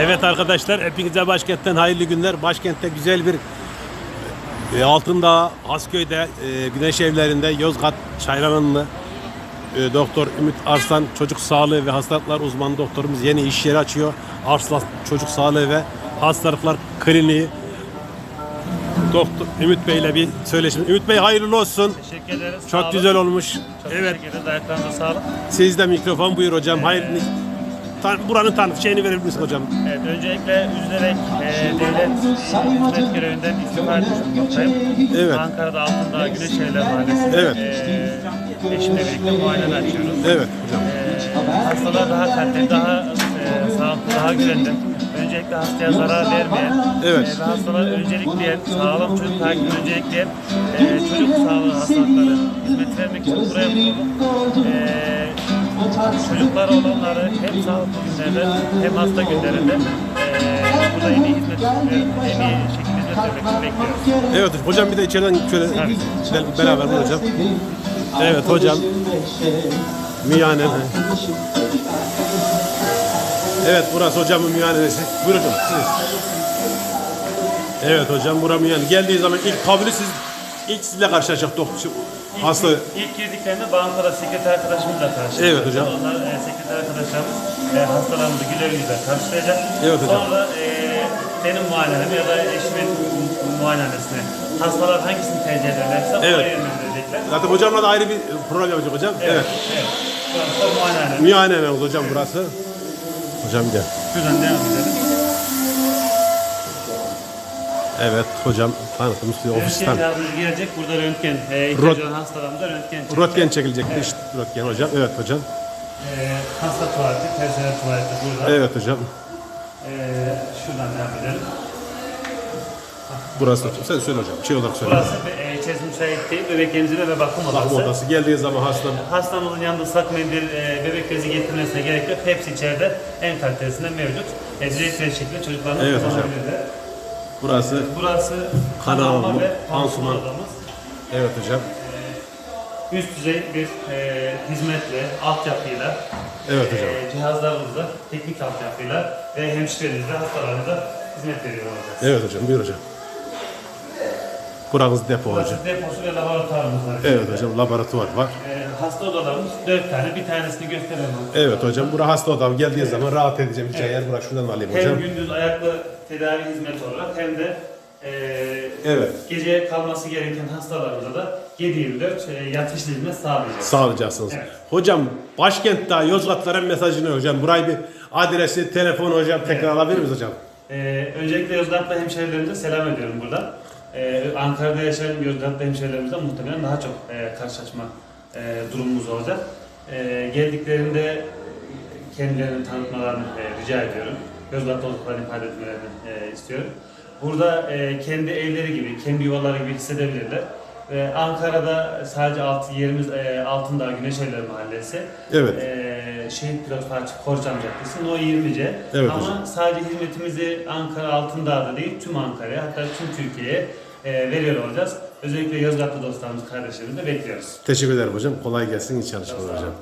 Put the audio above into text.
Evet arkadaşlar hepinize başkentten hayırlı günler. Başkentte güzel bir e, Altındağ, Hasköy'de, e, Güneş Evlerinde, Yozgat Çayrananlı e, Doktor Ümit Arslan Çocuk Sağlığı ve Hastalıklar Uzmanı doktorumuz yeni iş yeri açıyor. Arslan Çocuk Sağlığı ve Hastalıklar Kliniği. Doktor Ümit Bey ile bir söyleşim. Ümit Bey hayırlı olsun. Teşekkür ederiz. Sağ Çok olun. güzel olmuş. Çok evet. teşekkür ederiz. Ayaklarınıza sağlık. Sizde mikrofon buyur hocam. Hayırlı Tan- buranın tanıt şeyini misin hocam? Evet, öncelikle üzülerek e, devlet hizmet görevinden istifa etmiş bulunmaktayım. Evet. Ankara'da Altındağ Güneş Evler Mahallesi'nde Evet. e, eşimle birlikte muayene açıyoruz. Evet hocam. E, hastalar daha kaliteli, daha e, sağlıklı, daha güvenli. Öncelikle hastaya zarar vermeyen Evet. e, ve hastalar öncelikleyen, sağlam çocuk takibini öncelikleyen e, çocuk sağlığı hastalıkları hizmet vermek için buraya kurulduk. E, çocuklar olanları hem sağlıklı günlerde hem hasta günlerinde e, burada en iyi hizmet en iyi şekilde hizmet bekliyoruz. Evet hocam bir de içeriden şöyle gidelim beraber hocam. Evet hocam. Miyane. Evet burası hocamın miyanesi. Buyur hocam siz. Evet hocam bura miyane. Geldiği zaman ilk kabulü siz ilk sizle karşılaşacak doktor. İlk, ilk girdiklerinde bankada sekreter arkadaşımızla karşılaştık. Evet hocam. Onlar e, sekreter arkadaşlarımız e, hastalarımızı güler yüzle karşılayacak. Evet hocam. Sonra e, benim muayenem ya da eşimin muayenesini hastalar hangisini tercih ederlerse Evet. oraya yönlendirecekler. Zaten hocamla da ayrı bir program yapacak hocam. Evet. Evet. Burası da muayene. Miyane oldu hocam burası. Hocam gel. Şuradan devam edelim. Evet hocam tanıtım istiyor ofisten. Cihazımız gelecek. Burada röntgen, e, ihtiyacı olan hastalarımıza röntgen çekecek. Röntgen çekilecekti işte röntgen hocam. Evet hocam. E, hasta tuvaleti, personel tuvaleti burada. Evet hocam. E, şuradan devam edelim. Burası sen söyle hocam. Şey olarak söyle. Burası e, içerisi müsait değil. Bebek emzirme ve bakım odası. Bakım odası geldiği zaman hasta Hastamızın yanında ıslak mendil, e, bebek bezi getirmesine gerek yok. Hepsi içeride en kalitesinden mevcut. E, ücretsiz bir şekilde çocuklarına Evet hocam. kullanabilirler. Burası Burası Kan kanalma alma, ve pansuman. odamız. evet hocam. Üst düzey bir e, hizmetle, altyapıyla, Evet hocam. e, cihazlarımızla, teknik altyapıyla ve hemşirelerimizle hastalarımıza hizmet veriyor olacağız. Evet hocam buyur hocam. Buranız depo hocam. Burası deposu ve laboratuvarımız var. Evet hocam laboratuvar var. E, hasta odalarımız dört tane, bir tanesini gösterelim. Evet hocam bura hasta odam geldiği zaman rahat edeceğim bir yer. Bura şuradan alayım Hem hocam. gündüz ayaklı tedavi hizmeti olarak hem de e, Evet. gece kalması gereken hastalarımıza da 7-24 e, yatış hizmet sağlayacağız. Sağlayacaksınız. Evet. Hocam başkentte Yozgatlara mesajını hocam. Burayı bir adresi, telefon hocam tekrar alabilir miyiz hocam? E, öncelikle Yozgatlı hemşehrilerimize selam ediyorum buradan. E, Ankara'da yaşayan Yozgatlı hemşehrilerimizle muhtemelen daha çok e, karşılaşma e, durumumuz olacak. E, geldiklerinde kendilerini tanıtmalarını e, rica ediyorum. Yozgatlı olduklarını ifade etmelerini e, istiyorum. Burada e, kendi evleri gibi, kendi yuvaları gibi hissedebilirler. Ve Ankara'da sadece alt, yerimiz e, Altındağ Güneş Evleri Mahallesi. Evet. E, Şehit Pilot Fatih Korcam Caddesi, No 20C. Evet Ama hocam. sadece hizmetimizi Ankara Altındağ'da değil, tüm Ankara'ya, hatta tüm Türkiye'ye e, veriyor olacağız. Özellikle Yozgatlı dostlarımız, kardeşlerimizi de bekliyoruz. Teşekkür ederim hocam. Kolay gelsin. iyi çalışmalar hocam.